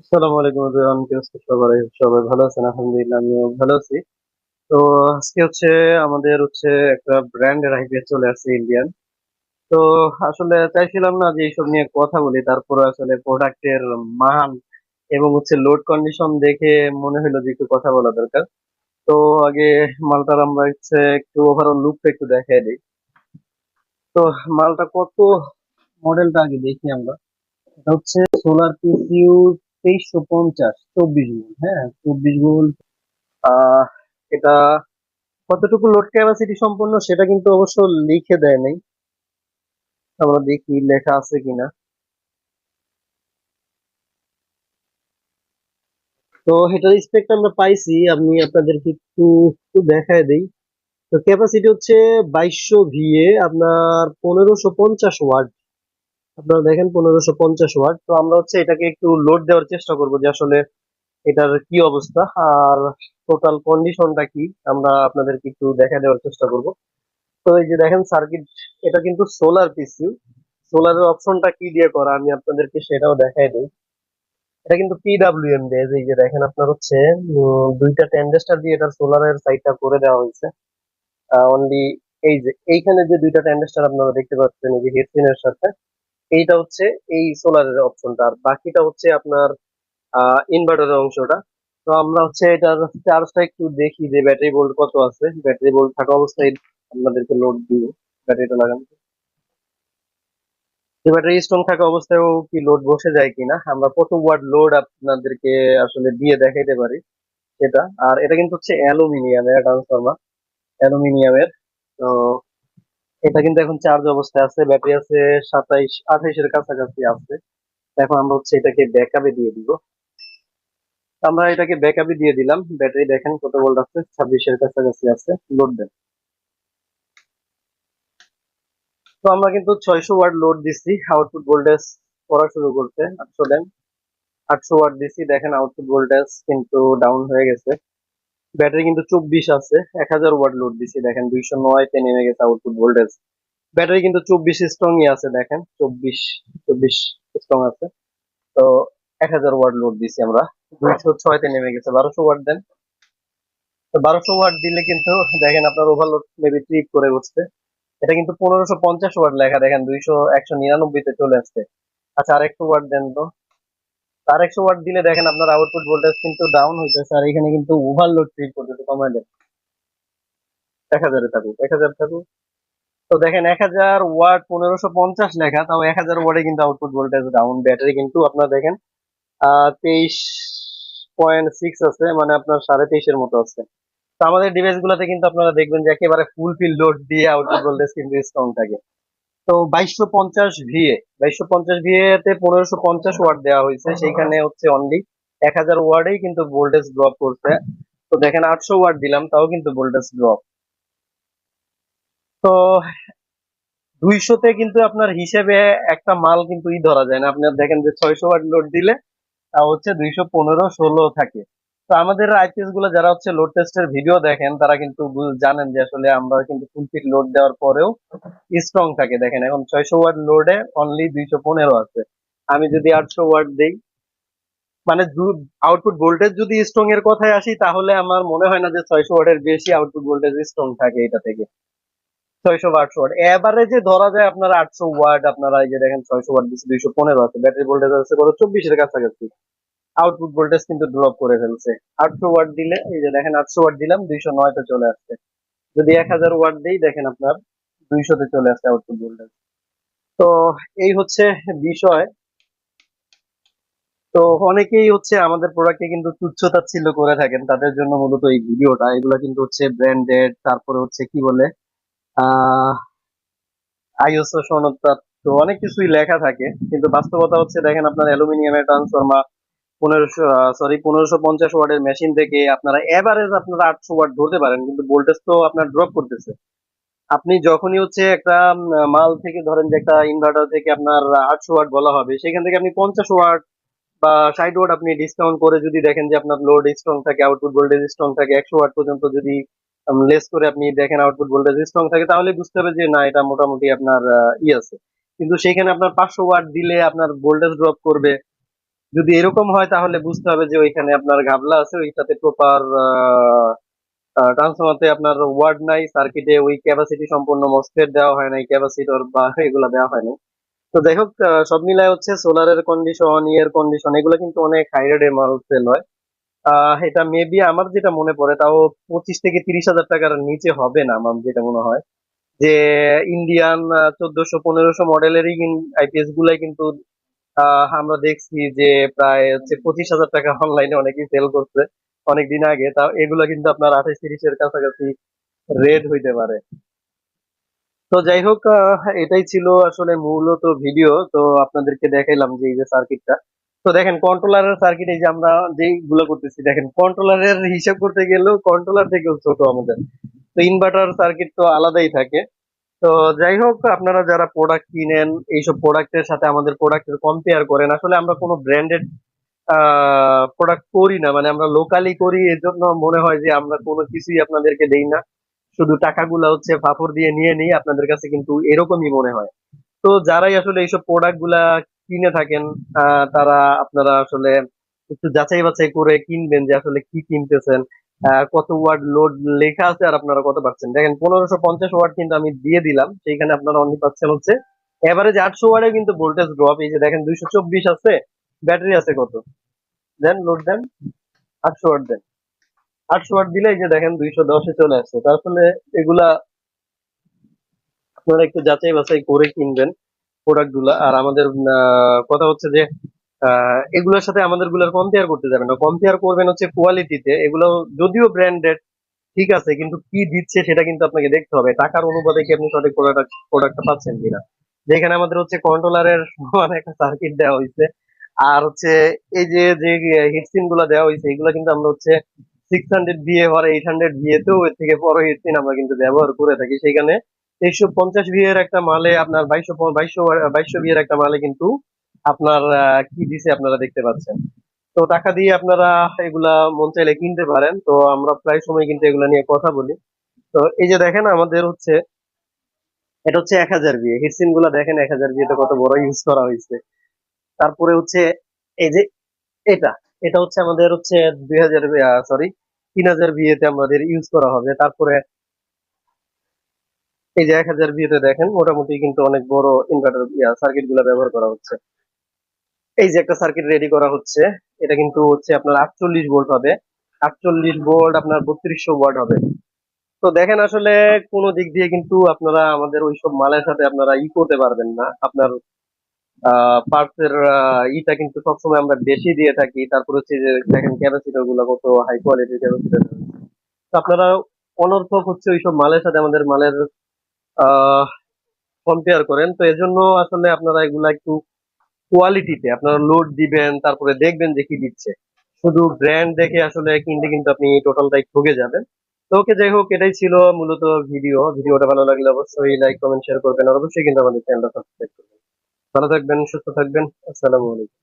আসসালামু আলাইকুম এভরিওয়ান কি সবার সবাই? ভালো আছেন? আলহামদুলিল্লাহ, আমিও ভালো আছি। তো আজকে হচ্ছে আমাদের হচ্ছে একটা ব্র্যান্ডের আইপিএস চলে আসছে ইন্ডিয়ান তো আসলে চাইছিলাম না যে এইসব নিয়ে কথা বলি, তারপরে আসলে প্রোডাক্টের মান এবং হচ্ছে লোড কন্ডিশন দেখে মনে হলো যে একটু কথা বলা দরকার। তো আগে মালটার আমরা হচ্ছে একটু ওভারঅল লুকটা একটু দেখাই দিই। তো মালটা কত মডেলটা আগে দেখি আমরা? এটা হচ্ছে সোলার পিসিউ তেইশশো পঞ্চাশ, চব্বিশ ভোল্ট হ্যাঁ চব্বিশ আহ, এটা কতটুকু লোড ক্যাপাসিটি সম্পন্ন সেটা কিন্তু অবশ্য লিখে দেয় নাই। আমরা দেখি লেখা আছে কিনা। তো এটার স্পেক আমরা পাইছি, আমি আপনাদেরকে একটু একটু দেখায় দেই। তো ক্যাপাসিটি হচ্ছে বাইশশো ভিএ, আপনার পনেরোশো পঞ্চাশ ওয়াট। আপনারা দেখেন পনেরোশো পঞ্চাশ ওয়াট। তো আমরা হচ্ছে এটাকে একটু লোড দেওয়ার চেষ্টা করব যে আসলে এটার কি অবস্থা আর টোটাল কন্ডিশনটা কি, আমরা আপনাদেরকে একটু দেখা দেওয়ার চেষ্টা করব। তো এই যে দেখেন সার্কিট এটা কিন্তু সোলার পিসিউ সোলারের অপশনটা কি দিয়ে করা আমি আপনাদেরকে সেটাও দেখাই দিই। এটা কিন্তু পিডাব্লিউএম বেজ এই যে দেখেন আপনার হচ্ছে দুইটা ট্যান্ডেস্টার দিয়ে এটার সোলারের সাইডটা করে দেওয়া হয়েছে। অনলি এই যে, এইখানে যে দুইটা ট্যান্ডেস্টার আপনারা দেখতে পাচ্ছেন, এই যে হেডফিনের সাথে এইটা হচ্ছে এই সোলারের অপশনটা। আর বাকিটা হচ্ছে আপনার ইনভার্টারের অংশটা। তো আমরা হচ্ছে এটার চার্জটা একটু দেখি যে ব্যাটারি ভোল্ট কত আছে। ব্যাটারি ভোল্ট থাকা অবস্থায় আপনাদেরকে লোড দিব, ব্যাটারিটা লাগানো। ব্যাটারি স্ট্রং থাকা অবস্থায়ও কি লোড বসে যায় কিনা, আমরা কত ওয়াট লোড আপনাদেরকে আসলে দিয়ে দেখাইতে পারি সেটা। আর এটা কিন্তু হচ্ছে অ্যালুমিনিয়ামের ট্রান্সফরমার অ্যালুমিনিয়ামের, তো এটা কিন্তু এখন চার্জ অবস্থায় আছে ব্যাটারি আছে সাতাইশ, আঠাইশের কাছাকাছি আছে। এখন আমরা হচ্ছে এটাকে ব্যাকআপে দিয়ে দিব। আমরা এটাকে ব্যাকআপে দিয়ে দিলাম। ব্যাটারি দেখেন কত ভোল্ট আছে, ছাব্বিশের কাছাকাছি আছে লোড দেন। তো আমরা কিন্তু ছয়শো ওয়াট লোড দিচ্ছি আউটপুট ভোল্টেজ পড়া শুরু করতে। আটশো দেন। আটশো ওয়াট দিচ্ছি দেখেন আউটপুট ভোল্টেজ কিন্তু ডাউন হয়ে গেছে। ব্যাটারি কিন্তু চব্বিশ আছে, এক হাজার ওয়াট লোড দিচ্ছি দেখেন দুইশো নয়তে নেমে গেছে আউটপুট ভোল্টেজ ব্যাটারি কিন্তু চব্বিশ স্ট্রংই আছে, দেখেন চব্বিশ চব্বিশ স্ট্রং আছে। তো এক হাজার ওয়াট লোড দিচ্ছি আমরা, দুইশো ছয়তে নেমে গেছে, বারোশো ওয়াট দেন। তো বারোশো ওয়াট দিলে কিন্তু, দেখেন আপনার ওভারলোড মেবি ট্রিপ করে বসছে। এটা কিন্তু পনেরোশো পঞ্চাশ ওয়াট লেখা, দেখেন দুইশো একশো নিরানব্বইতে চলে আসছে। আচ্ছা আর একশো ওয়াট দেন তো। আর একশো ওয়াট দিলে দেখেন আপনার আউটপুট ভোল্টেজ কিন্তু ডাউন হইতেছে আর এখানে কিন্তু ওভারলোড ট্রিপ করতেছে দেন এক হাজারে থাকুক, এক হাজার থাকুক। তো দেখেন এক হাজার ওয়াট পনেরোশো পঞ্চাশ লেখা, তাও এক হাজার ওয়াটে কিন্তু আউটপুট ভোল্টেজ ডাউন ব্যাটারি কিন্তু আপনার দেখেন তেইশ পয়েন্ট সিক্স আছে মানে আপনার সাড়ে তেইশের মতো আছে। তো আমাদের ডিভাইস গুলোতে কিন্তু আপনারা দেখবেন যে একেবারে ফুলফিল লোড দিয়ে আউটপুট ভোল্টেজ কিন্তু স্ট্রং থাকে। তো বাইশশো পঞ্চাশ ভিএ বাইশশো পঞ্চাশ ভিএ তে পনেরোশো পঞ্চাশ ওয়াট দেওয়া হয়েছে। সেইখানে হচ্ছে অনলি এক হাজার ওয়ার্ডেই কিন্তু ভোল্টেজ ড্রপ করছে। তো দেখেন আটশো ওয়াট দিলাম, তাও কিন্তু ভোল্টেজ ড্রপ তো দুইশোতে কিন্তু আপনার হিসেবে একটা মাল কিন্তু ই ধরা যায় না। আপনার দেখেন যে ছয়শো ওয়াট লোড দিলে তা হচ্ছে দুইশো পনেরো ষোলো থাকে। তো আমাদের আইপিএসগুলো যারা হচ্ছে লোড টেস্টের ভিডিও দেখেন, তারা কিন্তু জানেন যে আসলে আমরা কিন্তু ফুল ফিট লোড দেওয়ার পরেও স্ট্রং থাকে। দেখেন এখন ছয়শো ওয়াট লোডে অনলি দুইশো পনেরো আছে। আমি যদি আটশো ওয়াট দেই মানে আউটপুট ভোল্টেজ যদি স্ট্রং এর কথায় আসি, তাহলে আমার মনে হয় না যে ছয়শো ওয়াটের বেশি আউটপুট ভোল্টেজ স্ট্রং থাকে এটা থেকে। ছয়শো বা আটশো ওয়াট। এভারেজে ধরা যায় আপনার আটশো ওয়াট, আপনারা এই যে দেখেন ছয়শো ওয়াট দিচ্ছে দুইশো পনেরো আছে। ব্যাটারি ভোল্টেজ আছে কত? চব্বিশের কাছাকাছি। আউটপুট ভোল্টেজ কিন্তু ড্রপ করে ফেলছে। আটশো ওয়াট দিলে, এই যে দেখেন আটশো ওয়াট দিলাম, দুইশো নয়তে চলে আসছে। যদি এক হাজার ওয়াট দিই, দেখেন আপনার দুইশোতে চলে আসছে আউটপুট ভোল্টেজ তো এই হচ্ছে বিষয়। তো অনেকেই হচ্ছে আমাদের প্রোডাক্টকে কিন্তু তুচ্ছ তাচ্ছিল্য করে থাকেন, তাদের জন্য মূলত এই ভিডিওটা। এগুলো কিন্তু হচ্ছে ব্র্যান্ডেড তারপরে হচ্ছে কি বলে, আহ আইএসও সনদপ্রাপ্ত, অনেক কিছুই লেখা থাকে। কিন্তু বাস্তবতা হচ্ছে, দেখেন আপনার অ্যালুমিনিয়ামের ট্রান্সফরমার পনেরোশো সরি পনেরোশো পঞ্চাশ ওয়াটের মেশিন থেকে আপনারা এভারেজ আপনারা আটশো ওয়াট ধরতে পারেন, কিন্তু ভোল্টেজ তো আপনার ড্রপ করতেছে। আপনি যখনই হচ্ছে একটা মাল থেকে ধরেন যে একটা ইনভার্টার থেকে আপনার আটশো ওয়াট বলা হবে, সেখান থেকে আপনি পঞ্চাশ ওয়াট বা ষাট ওয়াট আপনি ডিসকাউন্ট করে যদি দেখেন যে আপনার লোড স্ট্রং থাকে আউটপুট ভোল্টেজ স্ট্রং থাকে, একশো ওয়াট পর্যন্ত যদি লেস করে আপনি দেখেন আউটপুট ভোল্টেজ স্ট্রং থাকে, তাহলে বুঝতে হবে যে না, এটা মোটামুটি আপনার ই আছে। কিন্তু সেখানে আপনার পাঁচশো ওয়াট দিলে আপনার ভোল্টেজ ড্রপ করবে যদি এরকম হয়, তাহলে বুঝতে হবে যে ওইখানে আপনার ঘাবলা আছে, ওইটাতে প্রপার ট্রান্সফরমারতে আপনার ওয়ার্ড নাই সার্কিটে ওই ক্যাপাসিটি সম্পূর্ণ মসফেট দেওয়া হয় নাই ক্যাপাসিটর বা এগুলা দেওয়া হয় নাই। তো যাই হোক সব মিলায় হচ্ছে সোলারের কন্ডিশন ইয়ার কন্ডিশন এগুলো কিন্তু অনেক হাই মাল সেল হয়। এটা মেবি আমার যেটা মনে পড়ে, তাও পঁচিশ থেকে তিরিশ হাজার টাকার নিচে হবে না আমার যেটা মনে হয়। যে ইন্ডিয়ান চোদ্দশো পনেরোশো মডেলেরই আইপিএস গুলাই কিন্তু আমরা দেখছি যে প্রায় হচ্ছে পঁচিশ হাজার টাকা অনলাইনে অনেকেই সেল করছে অনেকদিন আগে। তা এগুলো কিন্তু আপনার আঠাশ তিরিশের কাছাকাছি রেট হইতে পারে। তো যাই হোক এটাই ছিল আসলে মূলত ভিডিও তো আপনাদেরকে দেখাইলাম যে এই যে সার্কিটটা তো দেখেন কন্ট্রোলারের সার্কিট এই যে আমরা যেগুলো করতেছি, দেখেন কন্ট্রোলারের হিসাব করতে গেলেও কন্ট্রোলার থেকেও ছোট আমাদের। তো ইনভার্টার সার্কিট তো আলাদাই থাকে। তো যাই হোক, আপনারা যারা প্রোডাক্ট কিনেন, এইসব প্রোডাক্টের সাথে আমাদের প্রোডাক্টের কম্পেয়ার করেন, আসলে আমরা কোনো ব্র্যান্ডেড প্রোডাক্ট করি না। মানে আমরা লোকালি করি এর জন্য মনে হয় যে আমরা কোনো কিছুই আপনাদেরকে দেই না। শুধু টাকাগুলো হচ্ছে ফাফর দিয়ে নিয়ে নিই, আপনাদের কাছে কিন্তু এরকমই মনে হয়। তো যারাই আসলে এইসব প্রোডাক্টগুলা কিনে থাকেন তারা আপনারা আসলে একটু যাচাই বাছাই করে কিনবেন যে আসলে কি কিনতেছেন। কত ওয়াট লোড লেখা আছে আর আপনারা কত পাচ্ছেন দেখেন, পনেরোশো পঞ্চাশ ওয়াট কিন্তু আমি দিয়ে দিলাম। সেইখানে আপনারা অনলি পাচ্ছেন হচ্ছে এভারেজ আটশো ওয়াটে কিন্তু ভোল্টেজ ড্রপ এই যে দেখেন, দুইশো চব্বিশ আছে ব্যাটারি আছে কত? দেন লোড দেন, আটশো ওয়াট দেন। আটশো ওয়াট দিলে এই যে দেখেন, দুইশো দশে চলে আসছে। তার ফলে এগুলা আপনারা একটু যাচাই বাছাই করে কিনবেন প্রোডাক্টগুলা। আর আমাদের কথা হচ্ছে যে এগুলোর সাথে আমাদেরগুলার কম্পেয়ার করতে যাবেন না। কম্পেয়ার করবেন হচ্ছে কোয়ালিটিতে এগুলো যদিও ব্র্যান্ডেড ঠিক আছে, কিন্তু কি দিচ্ছে সেটা কিন্তু আপনাকে দেখতে হবে। টাকার অনুপাতে কি আপনি সঠিক প্রোডাক্ট প্রোডাক্টটা পাচ্ছেন কিনা? যেখানে আমাদের হচ্ছে কন্ট্রোলারের মানে একটা সার্কিট দেওয়া হয়েছে। আর হচ্ছে এই যে যে হিটসিনগুলো দেওয়া হয়েছে, এগুলো কিন্তু আমরা হচ্ছে সিক্স হান্ড্রেড ভিএ বা এইট হান্ড্রেড ভিএ তেও এর থেকে বড় হিটসিন আমরা কিন্তু ব্যবহার করে থাকি। সেখানে তেইশশো পঞ্চাশ ভিএর একটা মালে আপনার বাইশশো বাইশশো বাইশশো ভিএর একটা মালে কিন্তু আপনার কি দিছে আপনারা দেখতে পাচ্ছেন। তো টাকা দিয়ে আপনারা এগুলা মন চাইলে কিনতে পারেন। তো আমরা প্রায় সময় কিন্তু এগুলা নিয়ে কথা বলি। তো এই যে দেখেন আমাদের হচ্ছে, এটা হচ্ছে এক হাজার বিয়ে। হিটসিনগুলা দেখেন এক হাজার বিয়েতে কত বড় ইউজ করা হয়েছে। তারপরে হচ্ছে, এই যে এটা এটা হচ্ছে আমাদের হচ্ছে দুই হাজার সরি তিন হাজার বিয়েতে আমাদের ইউজ করা হবে। তারপরে এই যে এক হাজার বিয়েতে দেখেন, মোটামুটি কিন্তু অনেক বড় ইনভার্টার সার্কিটগুলা ব্যবহার করা হচ্ছে। এই যে একটা সার্কিট রেডি করা হচ্ছে, এটা কিন্তু হচ্ছে আপনার আটচল্লিশ ভোল্ট হবে। আটচল্লিশ ভোল্ট আপনার বত্রিশশো ওয়াট হবে। তো দেখেন আসলে কোন দিক দিয়ে কিন্তু আপনারা আমাদের ওইসব মালের সাথে আপনারা ই করতে পারবেন না। আপনার পার্টসের ইটা কিন্তু সবসময় আমরা বেশি দিয়ে থাকি। তারপর হচ্ছে যে দেখেন ক্যাপাসিটরগুলো কত হাই কোয়ালিটির ক্যাপাসিটর তো আপনারা অনর্থক হচ্ছে ওইসব মালের সাথে আমাদের মালের কম্পেয়ার করেন। তো এজন্য আসলে আপনারা এগুলা একটু কোয়ালিটিতে আপনারা লোড দিবেন, তারপরে দেখবেন যে কি দিচ্ছে। শুধু ব্র্যান্ড দেখে আসলে কিনলে কিন্তু আপনি টোটালটাই ঠকে যাবেন। তো ওকে যাই হোক, এটাই ছিল মূলত ভিডিও ভিডিওটা ভালো লাগলে অবশ্যই লাইক কমেন্ট শেয়ার করবেন, আর অবশ্যই কিন্তু আমাদের চ্যানেলটা সাবস্ক্রাইব করবেন। ভালো থাকবেন, সুস্থ থাকবেন। আসসালামু আলাইকুম।